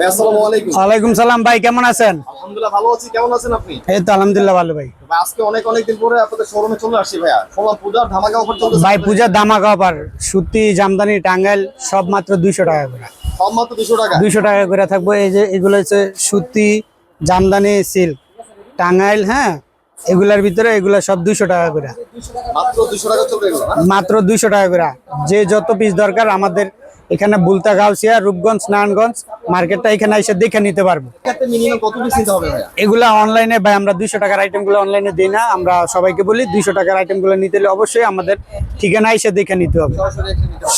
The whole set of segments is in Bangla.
আলাইকুম। সালাম ভাই কেমন আছেন? আলহামদুলিল্লাহ ভালো আছি। কেমন আছেন আপনি? এই তো আলহামদুলিল্লাহ ভালো ভাই। আজকে অনেক অনেক দিন পরে আপনাদের শোরুমে চলে আসছি ভাইয়া। শুনলাম পূজার ধামাকা অফার চলতেছে ভাই পূজার অফার সুতি জামদানি টাঙ্গাইল সব মাত্র দুইশো টাকা করে। সব মাত্র দুশো টাকা? দুইশো টাকা করে থাকব। এই যে এগুলো হচ্ছে সুতি জামদানি সিল্ক টাঙ্গাইল হ্যাঁ? এগুলার ভিতরে এগুলা সব দুইশো টাকা করে। মাত্র দুইশো টাকা করে। যে যত পিস দরকার আমাদের এখানে বুলতা গাউসিয়া রূপগঞ্জ নারায়ণগঞ্জ মার্কেটটা এখানে এসে দেখে নিতে পারব। এগুলা অনলাইনে ভাই আমরা দুইশো টাকার আইটেমগুলো অনলাইনে দিই না আমরা সবাইকে বলি দুইশো টাকার আইটেমগুলো নিতে হলে অবশ্যই আমাদের ঠিকানা এসে দেখে নিতে হবে।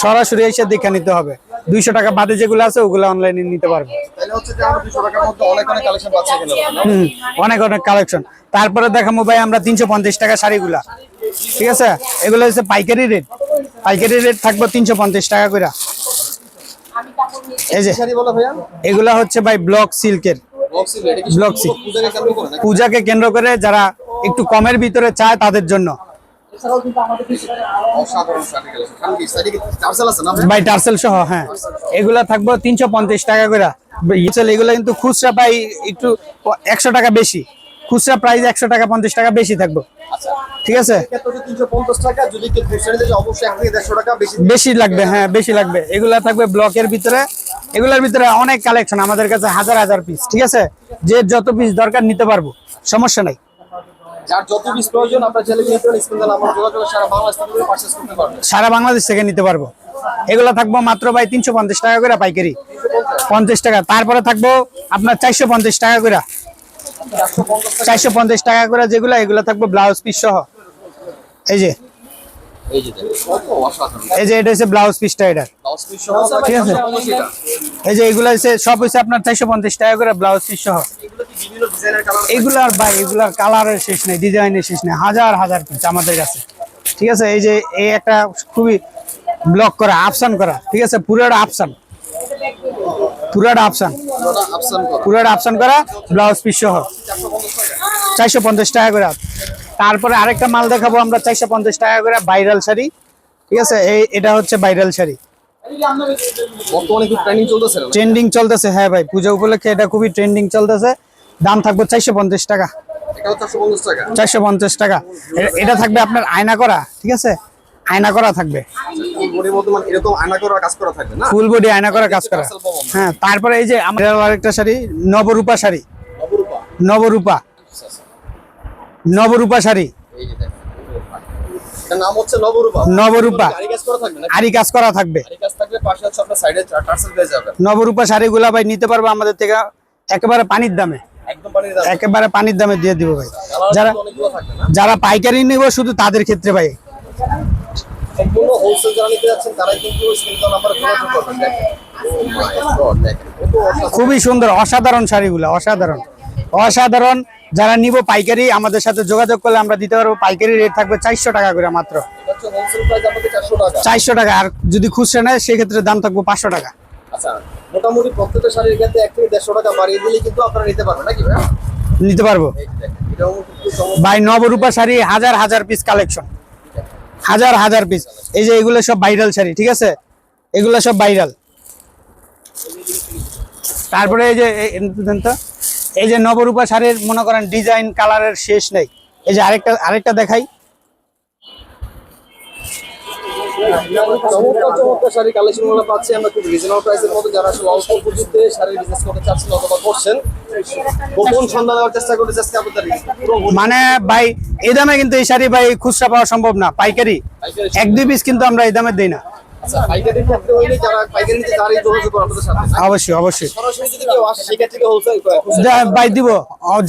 সরাসরি এসে দেখে নিতে হবে। দুইশো টাকা বাদে যেগুলো আছে ওগুলো অনলাইনে নিতে পারবে। অনেক অনেক কালেকশন তারপরে দেখাবো ভাই আমরা তিনশো পঞ্চাশ টাকা শাড়িগুলা। ঠিক আছে? এগুলো হচ্ছে পাইকারি রেট পাইকারি রেট থাকবে তিনশো পঞ্চাশ টাকা করে এই যে এগুলা হচ্ছে ভাই ব্লক সিল্কের। ব্লক সিল এটা কি ব্লক শুধু সিল। পূজাকে কেন্দ্র করে যারা একটু কমের ভিতরে চায় তাদের জন্য। ভাই? টার্সেল সহ হ্যাঁ। এগুলা থাকব তিনশো পঞ্চাশ টাকা করে। এগুলো কিন্তু খুচরা পাই একটু একশো টাকা বেশি। খুচরা প্রাইস একশো টাকা পঞ্চাশ টাকা বেশি থাকব। আচ্ছা। ঠিক আছে? বেশি লাগবে হ্যাঁ বেশি লাগবে। এগুলা থাকবে ব্লকের ভিতরে। এগুলোর ভিতরে অনেক কালেকশন আমাদের কাছে হাজার হাজার পিস ঠিক আছে? যে যত পিস দরকার নিতে পারব সমস্যা নাই। বাংলাদেশ থেকে সারা বাংলাদেশ থেকে নিতে পারব। এগুলো থাকব মাত্র ভাই তিনশো পঞ্চাশ টাকা করে পাইকারি। পঞ্চাশ টাকা তারপরে থাকব আপনার চারশো পঞ্চাশ টাকা করে। চারশো পঞ্চাশ টাকা করে যেগুলো এগুলো থাকব ব্লাউজ পিস সহ। এই যে। এই যে এটা হচ্ছে ব্লাউজ পিসটা এটা। ঠিক আছে। এই যে এগুলো হচ্ছে সব হচ্ছে আপনার চারশো পঞ্চাশ টাকা করে ব্লাউজ পিস সহ। এগুলো কি বিভিন্ন ডিজাইনের কালার এগুলার ভাই এগুলার কালারের শেষ নেই ডিজাইনের শেষ নেই হাজার হাজার পিস আমাদের কাছে। ঠিক আছে? এই যে এই একটা খুবই ব্লক করা আফসান করা। ঠিক আছে? পুরোটা আফসান পুরোটা আফসান পুরোটা আফসান করা ব্লাউজ পিস সহ। 450 চারশো পঞ্চাশ টাকা করে। তারপরে আরেকটা মাল দেখাবো আমরা চারশো পঞ্চাশ টাকা করে ভাইরাল শাড়ি। ঠিক আছে? এই এটা হচ্ছে ভাইরাল শাড়ি। ট্রেন্ডিং চলতেছে হ্যাঁ ভাই। পূজা উপলক্ষে এটা খুবই ট্রেন্ডিং চলতেছে। দাম থাকবে চারশো পঞ্চাশ টাকা। চারশো পঞ্চাশ টাকা। এটা থাকবে আপনার আয়না করা ঠিক আছে? আয়না করা থাকবে। ফুল বডি আয়না করা কাজ করা। হ্যাঁ তারপরে এই যে আমাদের আরেকটা শাড়ি নবরূপা শাড়ি। নবরূপা? নবরূপা। শাড়ি। শাড়িগুলা ভাই নিতে পারব আমাদের থেকে একেবারে পানির দামে। একেবারে পানির দামে দিয়ে দিব ভাই। যারা যারা পাইকারি নিব শুধু তাদের ক্ষেত্রে ভাই। সম্পূর্ণ হোলসেল যারা নিতে যাচ্ছেন তারাই কিন্তু নাম্বার যোগাযোগ করবেন। দেখেন। অসাধারণ। খুবই সুন্দর অসাধারণ শাড়িগুলো অসাধারণ। অসাধারণ যারা নিব পাইকারি আমাদের সাথে যোগাযোগ করলে আমরা দিতে পারব। পাইকারি রেট থাকবে চারশো টাকা করে মাত্র। এটা হচ্ছে হোলসেল প্রাইস আপনাদের 400 টাকা। চারশো টাকা আর যদি খুচরা নেয় সেক্ষেত্রে দাম থাকবে পাঁচশো টাকা। আচ্ছা মোটামুটি প্রত্যেকটা শাড়ির ক্ষেত্রে এক থেকে দেড়শো টাকা বাড়িয়ে দিলে কিন্তু আপনারা নিতে পারবেন নাকি নিতে পারব। ভাই নবরূপা শাড়ি হাজার হাজার পিস কালেকশন হাজার হাজার পিস এই যে এগুলো সব ভাইরাল শাড়ি, ঠিক আছে? এগুলো সব ভাইরাল তারপরে এই যে, এই- যে নবরূপা শাড়ির, মনে করেন ডিজাইন কালারের শেষ নেই। এই যে আরেকটা আরেকটা দেখাই। মানে ভাই, এই দামে কিন্তু এই শাড়ি ভাই খুচরা পাওয়া সম্ভব না, পাইকারি। এক দুই পিস কিন্তু আমরা এই দামে দিই না।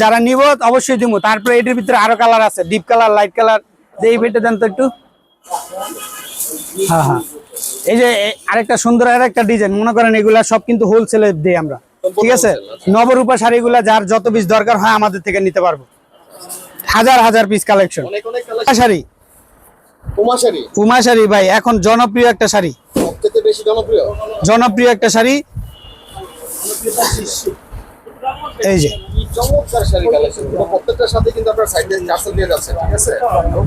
যারা নিব অবশ্যই দিব। তারপরে এটার ভিতরে আরও কালার আছে ডিপ কালার লাইট কালার এই পেটে দেন তো একটু। হ্যাঁ হ্যাঁ। এই যে আরেকটা সুন্দর আরেকটা ডিজাইন মনে করেন এগুলা সব কিন্তু হোলসেলে দেই আমরা। ঠিক আছে? নবরূপা শাড়িগুলা যার যত পিস দরকার হয় আমাদের থেকে নিতে পারব। হাজার হাজার পিস কালেকশন শাড়ি। উমা শাড়ি? ভাই এখন জনপ্রিয় একটা শাড়ি। জনপ্রিয় একটা শাড়ি। এই যে। চমৎকার শাড়ি কালেকশন প্রত্যেকটার সাথে কিন্তু আপনার সাইডে টার্সেল দিয়ে যাচ্ছে ঠিক আছে?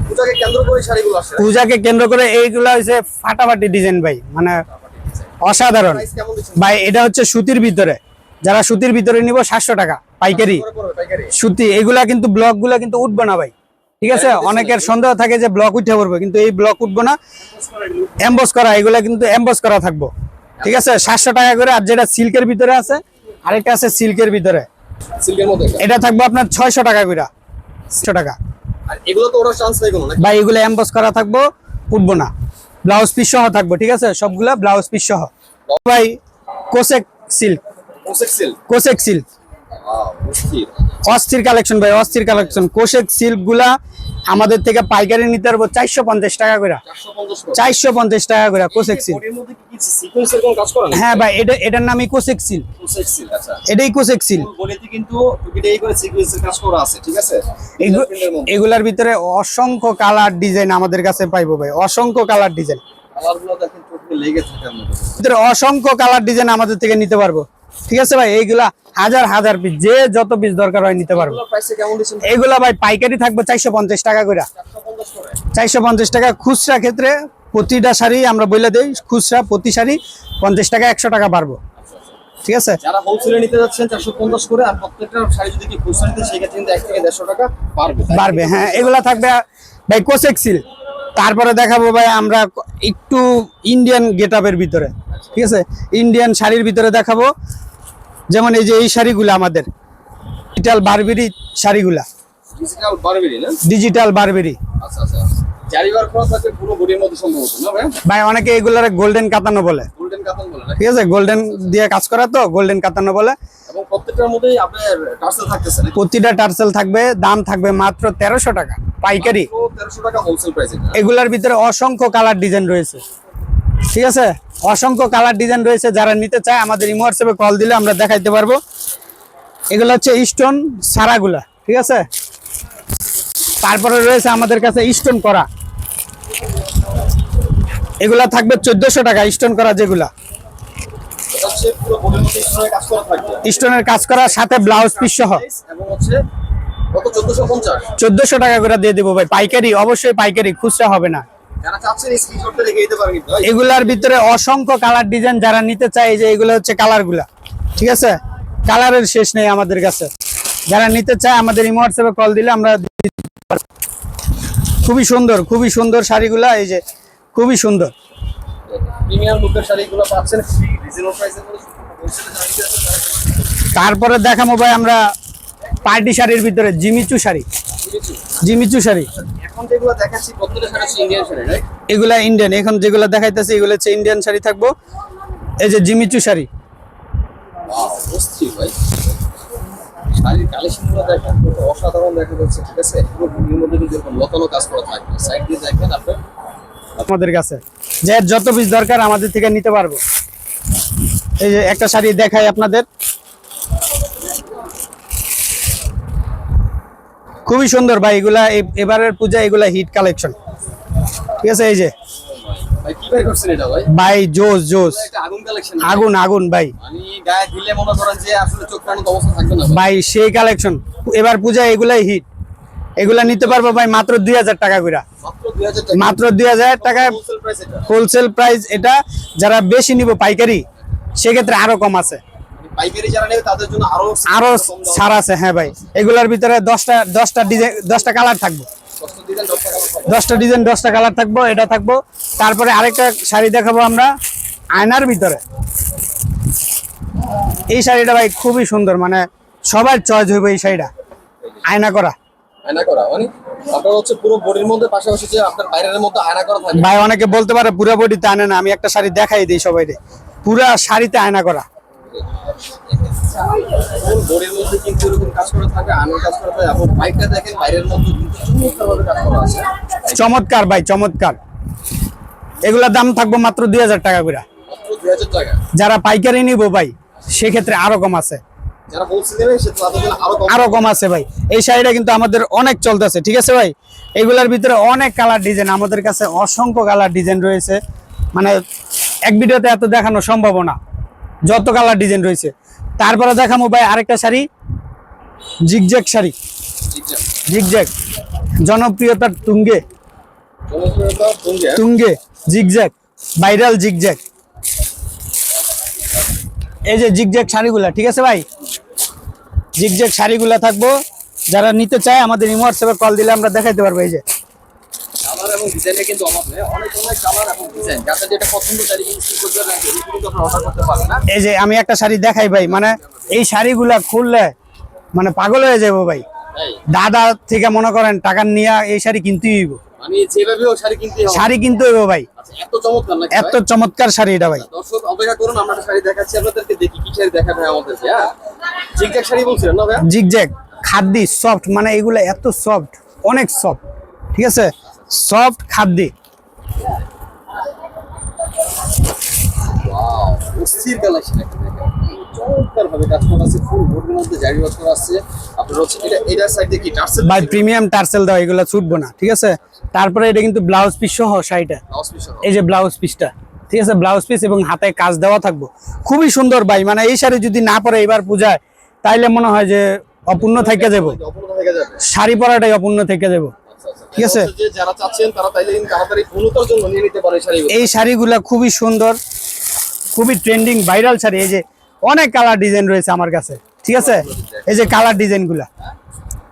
পূজাকে কেন্দ্র করে শাড়িগুলো পূজাকে কেন্দ্র করে এইগুলা হচ্ছে ফাটাফাটি ডিজাইন ভাই মানে অসাধারণ। ভাই এটা হচ্ছে সুতির ভিতরে। যারা সুতির ভিতরে নিব সাতশো টাকা পাইকারি। সুতি এগুলা কিন্তু ব্লকগুলা কিন্তু উঠবে না ভাই ঠিক আছে? অনেকের সন্দেহ থাকে যে ব্লক উঠে পড়বে কিন্তু এই ব্লক উঠবো না। এমবস করা এগুলা। কিন্তু এমবস করা থাকব ঠিক আছে? সাতশো টাকা করে আর যেটা সিল্কের ভিতরে আছে আরেকটা আছে সিল্কের ভিতরে। এটা। এটা থাকব আপনার ছয়শো টাকা কইরা। ছশো টাকা। আর এগুলো তো ওরা চান্স নাই কোনো বা এগুলো এমবস করা থাকব উঠবো না। ব্লাউজ পিস সহ থাকব ঠিক আছে? সবগুলা ব্লাউজ পিস সহ। ভাই কোসেক সিল্ক কোসেক সিল্ক কোসেক সিল্ক অস্থির। কালেকশন ভাই অস্থির কালেকশন কোশেক সিল্কগুলা আমাদের থেকে পাইকারি নিতে পারব চারশো পঞ্চাশ টাকা করে। চারশো পঞ্চাশ টাকা করে কোশেক সিল্ক বডির মধ্যে কি কি সিকোয়েন্সের কোন কাজ করেন হ্যাঁ ভাই এটা এটার নামই কোসেক সিল্ক আচ্ছা। এটাই প্রিন্টের মধ্যে। এগুলার ভিতরে অসংখ্য কালার ডিজাইন আমাদের কাছে পাইবো ভাই অসংখ্য কালার ডিজাইন। অসংখ্য কালার ডিজাইন আমাদের থেকে নিতে পারব। ঠিক আছে ভাই এইগুলা হাজার হাজার পিস যে যত পিস দরকার হয় নিতে পারব। এগুলো ভাই পাইকারি থাকবে চারশো পঞ্চাশ টাকা করে চারশো পঞ্চাশ টাকা খুচরা ক্ষেত্রে প্রতিটা শাড়ি আমরা বলে দিই খুচরা প্রতি শাড়ি পঞ্চাশ টাকা একশো টাকা পারব ঠিক আছে? যারা হোলসেলে নিতে যাচ্ছেন 450 করে আর প্রত্যেকটা শাড়ি যদি কি খুচরা নিতে সেক্ষেত্রে কিন্তু 1 থেকে 150 টাকা পারবে বাড়বে হ্যাঁ এগুলা থাকবে ভাই তারপরে দেখাবো ভাই আমরা একটু ইন্ডিয়ান গেট ভিতরে। ঠিক আছে? ইন্ডিয়ান শাড়ির ভিতরে দেখাবো। যেমন এই যে এই শাড়িগুলো আমাদের ডিজিটাল বারবেরি শাড়িগুলা। ডিজিটাল বারবেরি না? ডিজিটাল বারবেরি আচ্ছা আচ্ছা। চারিবার করা থাকে পুরো বডির মধ্যে সম্ভবত না ভাই? ভাই অনেকে এগুলার গোল্ডেন কাতানো বলে। গোল্ডেন কাতান বলে ঠিক আছে গোল্ডেন দিয়ে কাজ করা তো গোল্ডেন কাতানো বলে। এবং প্রত্যেকটার মধ্যেই আপনার টার্সেল থাকতেছে প্রতিটা টার্সেল থাকবে দাম থাকবে মাত্র তেরোশো টাকা পাইকারি। তো 1300 টাকা হোলসেল প্রাইস এগুলার ভিতরে অসংখ্য কালার ডিজাইন রয়েছে। ঠিক আছে? অসংখ্য কালার ডিজাইন রয়েছে যারা নিতে চায় আমাদের ইমো হোয়াটসঅ্যাপে কল দিলে আমরা দেখাইতে পারব। এগুলো হচ্ছে স্টোন সারাগুলা ঠিক আছে? তারপরে রয়েছে আমাদের কাছে স্টোন করা। এগুলা থাকবে চোদ্দশো টাকা স্টোন করা যেগুলা। স্টোনের কাজ করা সাথে ব্লাউজ পিস সহ। এবং হচ্ছে কত? 1450 চোদ্দশো টাকা করে দিয়ে দেবো ভাই পাইকারি অবশ্যই পাইকারি খুচরা হবে না। এগুলার ভিতরে অসংখ্য কালার ডিজাইন যারা নিতে চায় যে এগুলো হচ্ছে কালারগুলা ঠিক আছে? কালারের শেষ নেই আমাদের কাছে। যারা নিতে চায় আমাদের ইমো হোয়াটসঅ্যাপে কল দিলে আমরা খুবই সুন্দর খুবই সুন্দর শাড়িগুলা এই যে খুবই সুন্দর। তারপরে দেখাবো ভাই আমরা পার্টি শাড়ির ভিতরে জিমিচু শাড়ি। জিমিচু শাড়ি। এখন যেগুলো দেখাচ্ছি প্রত্যেকটা শাড়ি ইন্ডিয়ান শাড়ি রাইট এগুলা ইন্ডিয়ান এখন যেগুলো দেখাইতেছে এগুলো হচ্ছে ইন্ডিয়ান শাড়ি থাকব। এই যে জিমিচু শাড়ি। ভাই। শাড়ির কালেকশনগুলো দেখেন অসাধারণ দেখা যাচ্ছে ঠিক আছে? পুরো মধ্যে কিন্তু এরকম লতানো কাজ করা থাকবে। সাইড দিয়ে দেখেন আপনার আমাদের কাছে। যে যত পিস দরকার আমাদের থেকে নিতে পারব। এই যে একটা শাড়ি দেখাই আপনাদের। খুবই সুন্দর ভাই এগুলা এবারের পূজা এগুলা হিট কালেকশন ঠিক আছে এই যে। ভাই জোস জোস। আগুন আগুন ভাই। মানে ভাই। সেই কালেকশন এবার পূজা এগুলাই হিট এগুলা নিতে পারব ভাই মাত্র দুই হাজার টাকা করে মাত্র 2000 দুই হাজার টাকায় হোলসেল প্রাইস এটা? হোলসেল প্রাইস এটা যারা বেশি নিব পাইকারি সেক্ষেত্রে আরও কম আছে। আরও। ছাড় আছে হ্যাঁ ভাই। এগুলোর ভিতরে দশটা দশটা ডিজাইন দশটা কালার থাকব। সস্তা দিবেন 10 টাকা করে। দশটা ডিজাইন দশটা কালার থাকব এটা থাকব। তারপরে আরেকটা শাড়ি দেখাবো আমরা আয়নার ভিতরে। এই শাড়িটা ভাই খুবই সুন্দর মানে সবার চয়েস হইবে এই শাড়িটা। আয়না করা। আয়না করা মানে আপনার হচ্ছে পুরো বডির মধ্যে পাশাপাশি যে আপনার বাইরের মধ্যে আয়না করা থাকবে ভাই অনেকে বলতে পারে পুরা বডিতে আনে না আমি একটা শাড়ি দেখাই দিই সবাই পুরা শাড়িতে আয়না করা। ফুল মধ্যে কিন্তু এরকম কাজ করা থাকে আয়নার কাজ করা থাকে এবং বাইকটা দেখেন বাইরের মধ্যে কিন্তু চমৎকারভাবে কাজ করা আছে। চমৎকার ভাই চমৎকার। এগুলোর দাম থাকব মাত্র দুই হাজার টাকা করে। মাত্র 2000 টাকা। যারা পাইকারি নিব ভাই সেক্ষেত্রে আরও কম আছে। আরও কম। আছে ভাই। এই শাড়িটা কিন্তু আমাদের অনেক চলতেছে ঠিক আছে ভাই? এগুলার ভিতরে অনেক কালার ডিজাইন আমাদের কাছে অসংখ্য কালার ডিজাইন রয়েছে। মানে এক ভিডিওতে এত দেখানো সম্ভব না। যত কালার ডিজাইন রয়েছে। তারপরে দেখাবো ভাই আরেকটা শাড়ি, জিগজ্যাগ শাড়ি। জিগজ্যাগ। জনপ্রিয়তার তুঙ্গে। তুঙ্গে, জিগজ্যাগ, ভাইরাল জিগজ্যাগ। এই যে জিগজ্যাগ শাড়িগুলা, ঠিক আছে ভাই? জিগজ্যাগ শাড়িগুলা থাকব। যারা নিতে চায় আমাদের হোয়াটসঅ্যাপে কল দিলে আমরা দেখাইতে পারব, এই যে। এবং ডিজাইনে কিন্তু অভাব নেই। অনেক কালার এবং ডিজাইন যাদের যেটা পছন্দ তাই কিন্তু করতে রাখবে কিন্তু আপনারা অর্ডার করতে পারবেন না। এই যে আমি একটা শাড়ি দেখাই ভাই মানে এই শাড়িগুলা খুললে মানে পাগল হয়ে যাব ভাই। দাদা থেকে মনে করেন টাকা নিয়ে এই শাড়ি কিনতেই হইব। মানে শাড়ি কিনতে শাড়ি কিনতে হইব ভাই। আচ্ছা এত চমৎকার শাড়ি এটা ভাই। দর্শক অপেক্ষা করুন আমরা শাড়ি দেখাচ্ছি আপনাদেরকে দেখি কি শাড়ি দেখাবে আমাদেরকে হ্যাঁ? জিগজ্যাগ শাড়ি বলছিলেন না ভাই? জিগজ্যাগ খাদ্দি সফট মানে এগুলো এত সফট অনেক সফট ঠিক আছে? সফট খাদ্দি ওয়াও অস্থির কালেকশন চমৎকার ভাবে কাজ করা আছে ফুল বোর্ডের মধ্যে জারি কাজ করা আছে। আপনার হচ্ছে এটা এটার সাইডে কি টার্সেল ভাই প্রিমিয়াম টার্সেল দাও এগুলো ছুটবো না ঠিক আছে? তারপরে এটা কিন্তু ব্লাউজ পিস সহ শাড়িটা। এই যে ব্লাউজ পিসটা ঠিক আছে? ব্লাউজ পিস এবং হাতে কাজ দেওয়া থাকব। খুবই সুন্দর ভাই মানে এই শাড়ি যদি না পরে এবার পূজায় তাইলে মনে হয় যে অপূর্ণ থেকে যাব। শাড়ি পরাটাই অপূর্ণ থেকে যাব। ঠিক আছে। যারা চাচ্ছেন তারা তাইলে তাড়াতাড়ি পূর্ণতার জন্য নিয়ে নিতে পারে শাড়িগুলো এই শাড়িগুলা খুবই সুন্দর খুবই ট্রেন্ডিং ভাইরাল শাড়ি। এই যে অনেক কালার ডিজাইন রয়েছে আমার কাছে ঠিক আছে? এই যে কালার ডিজাইনগুলা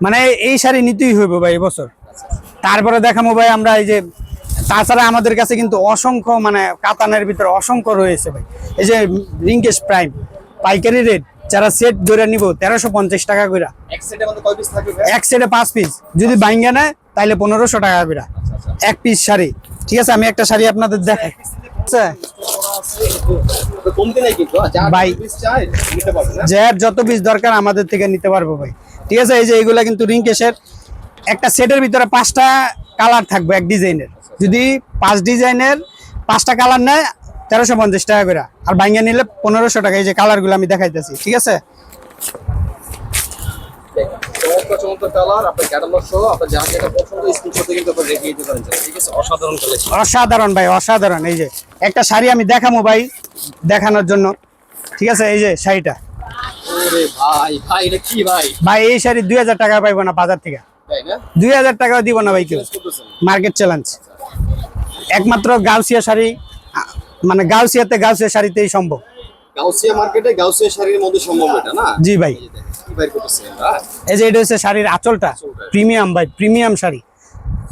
মানে এই শাড়ি নিতেই হইব ভাই এবছর। তারপরে দেখাবো ভাই আমরা এই যে তাছাড়া আমাদের কাছে কিন্তু অসংখ্য মানে কাতানের ভিতরে অসংখ্য রয়েছে ভাই। এই যে রিঙ্কেশ প্রাইম পাইকারি রেট যারা সেট ধরে নিব তেরোশো পঞ্চাশ টাকা করে এক সেটে সেটে পাঁচ পিস যদি বাইঙ্গা নেয় তাহলে পনেরোশো টাকা করে আচ্ছা আচ্ছা এক পিস শাড়ি। ঠিক আছে আমি একটা শাড়ি আপনাদের দেখাই। আচ্ছা। হ্যাঁ, ভাই। যার যত পিস দরকার আমাদের থেকে নিতে পারব ভাই। ঠিক আছে এই যে এইগুলা কিন্তু রিঙ্কেশের একটা সেটের ভিতরে পাঁচটা কালার থাকবে এক ডিজাইনের যদি পাঁচ ডিজাইনের পাঁচটা কালার নেয় তেরোশো পঞ্চাশ টাকা করে। আর বাইঙ্গা নিলে পনেরোশো টাকা এই যে কালারগুলো আমি দেখাইতেছি ঠিক আছে? অসাধারণ ভাই অসাধারণ। এই যে একটা শাড়ি আমি দেখাবো ভাই দেখানোর জন্য। ঠিক আছে এই যে শাড়িটা। ভাই এই শাড়ি দুই হাজার টাকা পাইবো না বাজার থেকে। দুই হাজার টাকাও দিব না ভাই কেউ। মার্কেট চ্যালেঞ্জ একমাত্র গাউসিয়া শাড়ি মানে গাউসিয়াতে গাউসিয়া শাড়িতেই সম্ভব। গাউসিয়া মার্কেটে গাউসিয়া শাড়ির মধ্যে সম্ভব এটা না? জি ভাই। এই যে এটা হচ্ছে শাড়ির আঁচলটা। প্রিমিয়াম ভাই প্রিমিয়াম শাড়ি।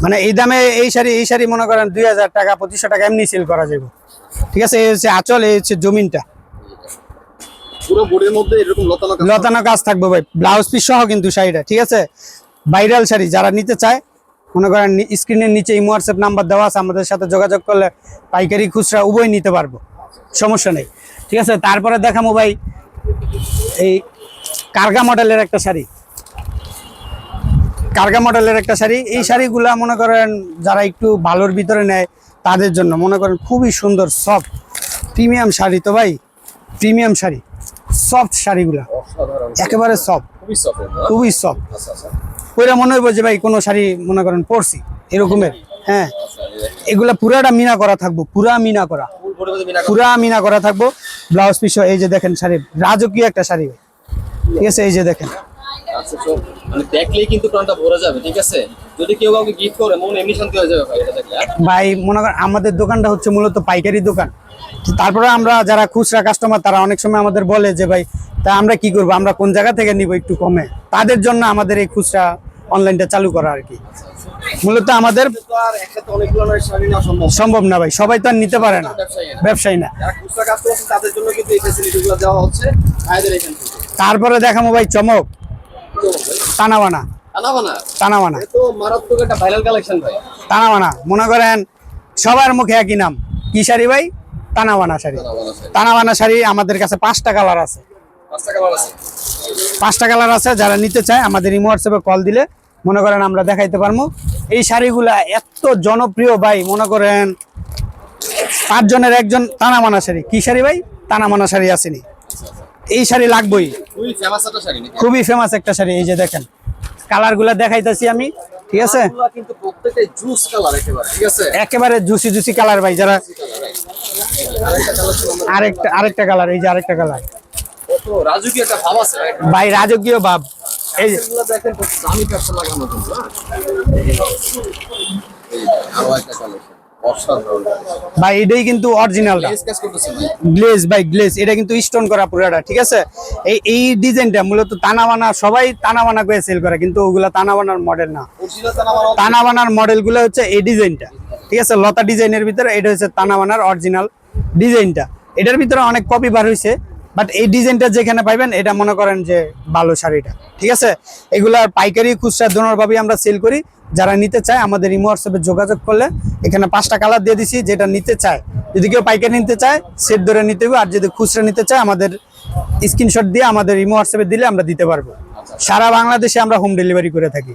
মানে এই দামে এই শাড়ি এই শাড়ি মনে করেন দুই হাজার টাকা পঁচিশশো টাকা এমনি সেল করা যাবে। ঠিক আছে এই হচ্ছে আঁচল এই হচ্ছে জমিনটা। পুরো বোর্ডের মধ্যে এরকম লতানো কাজ লতানো কাজ থাকবে ভাই ব্লাউজ পিস সহ কিন্তু শাড়িটা ঠিক আছে? ভাইরাল শাড়ি যারা নিতে চায় মনে করেন স্ক্রিনের নিচে ইমো হোয়াটসঅ্যাপ নাম্বার দেওয়া আছে আমাদের সাথে যোগাযোগ করলে পাইকারি খুচরা উভয় নিতে পারব। সমস্যা নেই। ঠিক আছে তারপরে দেখাবো ভাই এই কার্গা মডেলের একটা শাড়ি। কার্গা মডেলের একটা শাড়ি। এই শাড়িগুলা মনে করেন যারা একটু ভালোর ভিতরে নেয় তাদের জন্য মনে করেন খুবই সুন্দর সফট প্রিমিয়াম শাড়ি তো ভাই প্রিমিয়াম শাড়ি। সফট শাড়িগুলা। একেবারে সফট খুবই সফট খুবই সফট আচ্ছা আচ্ছা। ওইটা মনে হইব যে ভাই কোনো শাড়ি মনে করেন পরছি এরকমের। হ্যাঁ। এগুলা পুরাটা মিনা করা থাকব পুরা মিনা করা। পুরা মিনা করা থাকব। ব্লাউজ পিস এই যে দেখেন শাড়ি রাজকীয় একটা শাড়ি। ঠিক আছে এই যে দেখেন। আচ্ছা মানে? ভাই মনে করেন আমাদের দোকানটা হচ্ছে মূলত পাইকারি দোকান। তারপরে আমরা যারা খুচরা কাস্টমার তারা অনেক সময় আমাদের বলে যে ভাই তা আমরা কি করব? আমরা কোন জায়গা থেকে নিব একটু কমে? তাদের জন্য আমাদের এই খুচরা অনলাইনটা চালু করা আর কি। মূলত আমাদের সম্ভব না। ভাই। সবাই তো আর নিতে পারে না। ব্যবসায়ী না। তারপরে দেখাবো ভাই চমক। টানাবানা টানাবানা টানাবানা মনে করেন সবার মুখে একই নাম। কি শাড়ি ভাই? টানাবানা শাড়ি। আনাবানা শাড়ি। আমাদের কাছে পাঁচটা কালার আছে। পাঁচটা কালার আছে। যারা নিতে চায় আমাদের ইমো হোয়াটসঅ্যাপে কল দিলে মনে করেন আমরা দেখাইতে পারব। এই শাড়িগুলা এত জনপ্রিয় ভাই মনে করেন পাঁচজনের একজন টানামানা শাড়ি। কি শাড়ি ভাই? টানামানা শাড়ি আসেনি। এই শাড়ি লাগবেই। খুবই ফেমাস একটা শাড়ি নাকি? খুবই ফেমাস একটা শাড়ি এই যে দেখেন। কালারগুলা দেখাইতেছি আমি। ঠিক আছে? কিন্তু প্রত্যেকটাই জুস কালার একেবারে ঠিক আছে? একেবারে জুসি জুসি কালার ভাই যারা আরেকটা আরেকটা কালার এই যে আরেকটা কালার কত রাজকীয় একটা ভাব আছে ভাই রাজকীয় ভাব। এই যে দেখেন দামি ক্যাপসুল লাগানো আরও একটা অসাধারণ ভাই এটাই কিন্তু অরিজিনালটা করতেছে ভাই। গ্লেজ এটা কিন্তু স্টোন করা পুরাটা ঠিক আছে? এই এই ডিজাইনটা মূলত তানা বানা সবাই তানা বানা করে সেল করে কিন্তু ওগুলা তানা বানার মডেল না। অরিজিনাল তানা মারা তানা বানার মডেলগুলো হচ্ছে এই ডিজাইনটা ঠিক আছে? লতা ডিজাইনের ভিতরে এটা হচ্ছে তানা বানার অরিজিনাল ডিজাইনটা এটার ভিতরে অনেক কপি বার হয়েছে বাট এই ডিজাইনটা যেখানে পাইবেন এটা মনে করেন যে ভালো শাড়িটা ঠিক আছে? এগুলার পাইকারি খুচরা দোনোভাবেই আমরা সেল করি। যারা নিতে চায় আমাদের ইমো হোয়াটসঅ্যাপে যোগাযোগ করলে এখানে পাঁচটা কালার দিয়ে দিছি যেটা নিতে চায়। যদি কেউ পাইকারি নিতে চায় সেট ধরে নিতে হবে আর যদি খুচরা নিতে চায় আমাদের স্ক্রিনশট দিয়ে আমাদের ইমো হোয়াটসঅ্যাপে দিলে আমরা দিতে পারব। সারা বাংলাদেশে আমরা হোম ডেলিভারি করে থাকি।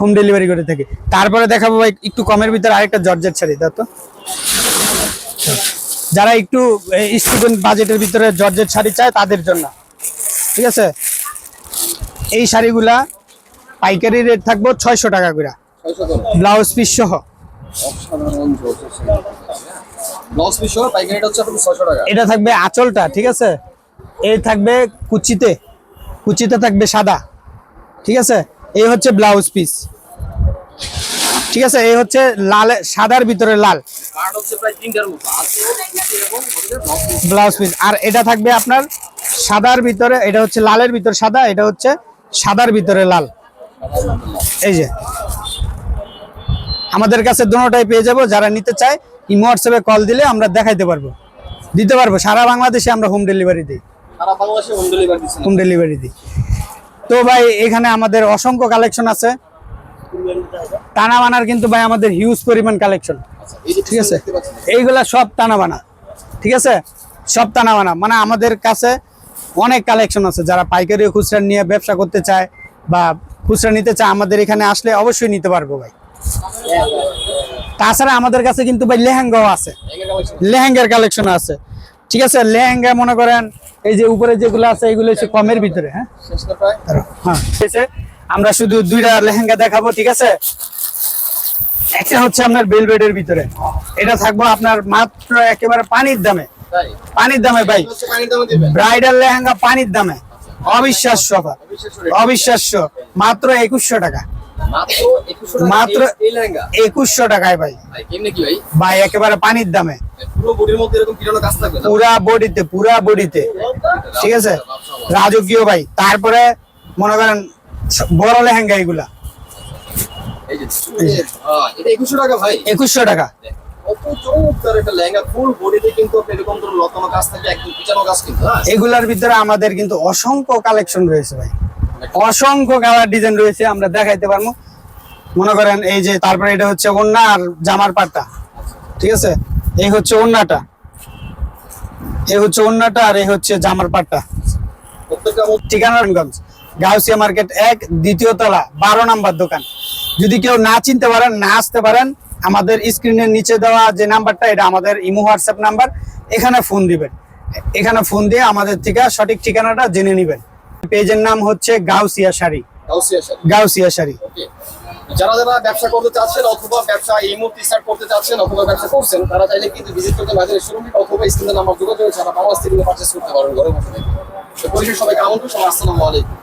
হোম ডেলিভারি করে থাকি। তারপরে দেখাবো ভাই একটু কমের ভিতরে আরেকটা জর্জেট শাড়ি দাও তো। যারা একটু স্টুডেন্ট বাজেটের ভিতরে জর্জেট শাড়ি চায় তাদের জন্য। ঠিক আছে? এই শাড়িগুলা পাইকারি রেট থাকব ছয়শো টাকা করে। ব্লাউজ পিস সহ। এটা থাকবে আঁচলটা ঠিক আছে? এই থাকবে কুচিতে। কুচিতে থাকবে সাদা। ঠিক আছে? এই হচ্ছে ব্লাউজ পিস ঠিক আছে? এই হচ্ছে লাল সাদার ভিতরে লাল। ব্লাউজ পিস আর এটা থাকবে আপনার সাদার ভিতরে এটা হচ্ছে লালের ভিতরে সাদা এটা হচ্ছে সাদার ভিতরে লাল। এই যে। আমাদের কাছে দুটোটাই পেয়ে যাব যারা নিতে চায় ইমো হোয়াটসঅ্যাপে কল দিলে আমরা দেখাইতে পারব। দিতে পারব সারা বাংলাদেশে আমরা হোম ডেলিভারি দিই। হোম ডেলিভারি দিই। তো ভাই এখানে আমাদের অসংখ্য কালেকশন আছে। টানা বানার কিন্তু ভাই আমাদের হিউজ পরিমাণ কালেকশন আচ্ছা, ঠিক আছে? এইগুলা সব টানা বানা ঠিক আছে? সব টানা বানা মানে আমাদের কাছে অনেক কালেকশন আছে যারা পাইকারি খুচরা নিয়ে ব্যবসা করতে চায় বা খুচরা নিতে চায় আমাদের এখানে আসলে অবশ্যই নিতে পারব ভাই। তাছাড়া আমাদের কাছে কিন্তু ভাই লেহেঙ্গাও আছে। লেহেঙ্গার কালেকশন আছে। ঠিক আছে? লেহেঙ্গা মনে করেন এই যে উপরে যেগুলো আছে এগুলো হচ্ছে কমের ভিতরে হ্যাঁ? হ্যাঁ। ঠিক আছে? আমরা শুধু দুইটা লেহেঙ্গা দেখাবো ঠিক আছে? একটা হচ্ছে আপনার বেলভেটের ভিতরে। এটা থাকব আপনার মাত্র একেবারে পানির দামে। পানির দামে ভাই। ব্রাইডাল লেহেঙ্গা পানির দামে। অবিশ্বাস্য অবিশ্বাস্য মাত্র একুশশো টাকা। মাত্র 2100 টাকা মাত্র এই- এই লেহেঙ্গা। একুশশো টাকায় ভাই। ভাই একেবারে পানির দামে। পুরো বডিতে পুরা বডিতে ঠিক আছে? রাজকীয় ভাই তারপরে মনে করেন বড় লেহেঙ্গা এগুলা। 2100 টাকা ভাই। একুশশো টাকা। কত চমৎকার একটা লেহেঙ্গা ফুল বডিতে কিন্তু আপনি এরকম ধরুন লতানো কাজ থাকে একদম পিছানো কাজ কিন্তু হ্যাঁ? এগুলার ভিতরে আমাদের কিন্তু অসংখ্য কালেকশন রয়েছে ভাই। অসংখ্য কালার ডিজাইন রয়েছে আমরা দেখাইতে পারব। মনে করেন এই যে তারপরে এটা হচ্ছে ওন্না আর জামার পাটটা ঠিক আছে? এই হচ্ছে ওন্নাটা এই হচ্ছে ওন্নাটা আর এই হচ্ছে জামার পাটটা প্রত্যেকটা ঠিকানাগঞ্জ গাউসিয়া মার্কেট এক দ্বিতীয় তলা বারো নাম্বার দোকান। যদি কেউ না চিনতে পারেন না আসতে পারেন আমাদের স্ক্রিনের নিচে দেওয়া যে নাম্বারটা এটা আমাদের ইমো হোয়াটসঅ্যাপ নাম্বার এখানে ফোন দিবেন। এখানে ফোন দিয়ে আমাদের থেকে সঠিক ঠিকানাটা জেনে নেবেন। পেজের নাম হচ্ছে গাউসিয়া শাড়ি। গাউসিয়া শাড়ি। যারা যারা ব্যবসা করতে চাচ্ছেন অথবা ব্যবসা এই মুহূর্তে স্টার্ট করতে চাচ্ছেন অথবা ব্যবসা করছেন তারা চাইলে কিন্তু ভিজিট করতে বাজারের শোরুমে অথবা স্ক্রিনে নাম্বার যোগাযোগ ছাড়া বাংলাদেশ থেকে পারচেস করতে পারবেন ঘরে বসে তো পরিশেষে সবাইকে আমন্ত্রণ সবাই আসসালামু আলাইকুম।